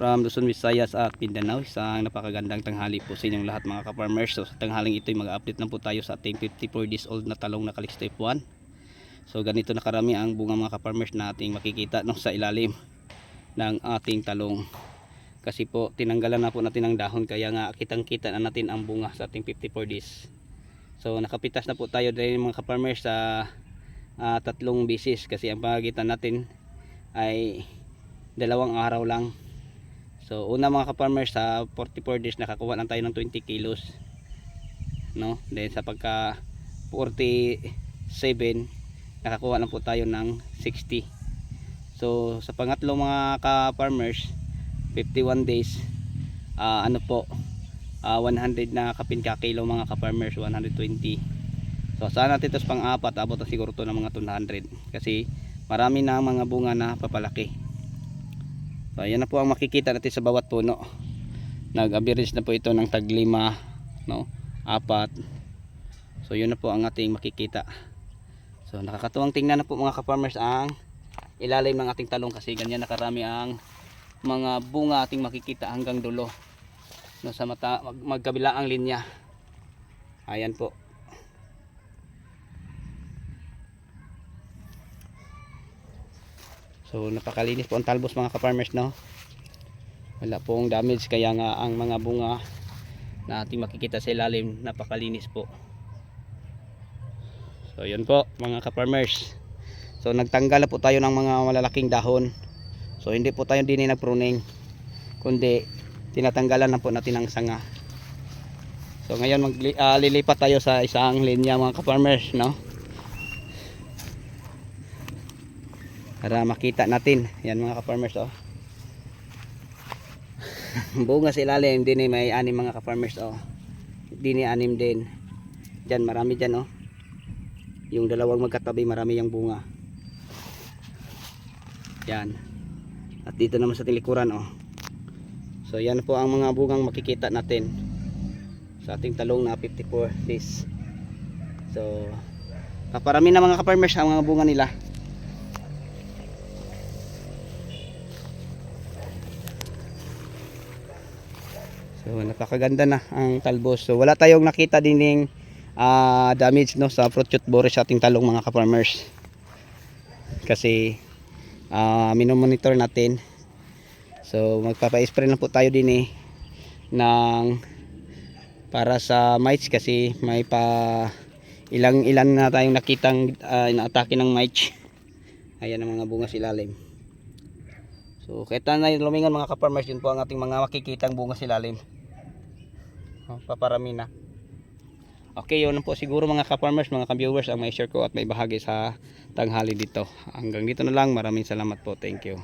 from Luzon, Visayas at Mindanao. Isang napakagandang tanghali po sa inyong lahat mga ka-farmers. So sa tanghaling ito mag-update na po tayo sa ating 54 days old na talong na Calix Type 1. So ganito na karami ang bunga mga ka-farmers na ating makikita no, sa ilalim ng ating talong. Kasi po tinanggalan na po natin ang dahon kaya nga kitang kita na natin ang bunga sa ating 54 days. So nakapitas na po tayo din mga ka-farmers sa ah, tatlong bisis kasi ang pagitan natin ay dalawang araw lang. So una mga ka-farmers sa 44 days nakakuha lang tayo ng 20 kilos. No? Then sa pagka 47 nakakuha lang po tayo ng 60. So sa pangatlo mga ka-farmers 51 days ah, ano po ah, 100 na kapin ka kilo mga ka-farmers 120. So saan natin ito pang-apat abot na siguro to ng mga 200 kasi marami na mga bunga na papalaki. So ayan na po ang makikita natin sa bawat puno. Nag-average na po ito ng tag 5, no? Apat. So yun na po ang ating makikita. So nakakatuwang tingnan na po mga ka-farmers ang ilalim ng ating talong kasi ganyan nakarami ang mga bunga ating makikita hanggang dulo. No, sa mata mag, magkabila ang linya. Ayan po. So napakalinis po ang talbos mga ka-farmers no. Wala pong damage kaya nga ang mga bunga na ating makikita sa ilalim napakalinis po. So yun po mga ka-farmers. So nagtanggal na po tayo ng mga malalaking dahon. So hindi po tayo din nagpruning kundi tinatanggalan na po natin ang sanga. So ngayon mag, ah, lilipat tayo sa isang linya mga ka-farmers no. Para makita natin. Yan mga ka-farmers oh. Bunga sa ilalim din may anim mga ka-farmers oh. Din eh, anim din. Dyan marami dyan oh. Yung dalawang magkatabi marami yung bunga. Yan. At dito naman sa tilikuran oh. So yan po ang mga bungang makikita natin. Sa ating talong na 54 days. So kaparami na mga ka-farmers ang mga bunga nila So napakaganda na ang talbos. So wala tayong nakita dining ah, damage no sa fruit shoot boris sa ating talong mga ka-farmers. Kasi ah minomonitor natin. So magpapa-spray na po tayo din eh ng para sa mites kasi may pa ilang ilan na tayong nakitang uh, inaatake ng mites. Ayan ang mga bunga sa ilalim. So, kahit na lumingan mga ka-farmers, yun po ang ating mga makikitang bunga sa ilalim. Oh, paparami na. Okay, yun po siguro mga ka-farmers, mga ka-viewers ang may share ko at may bahagi sa tanghali dito. Hanggang dito na lang. Maraming salamat po. Thank you.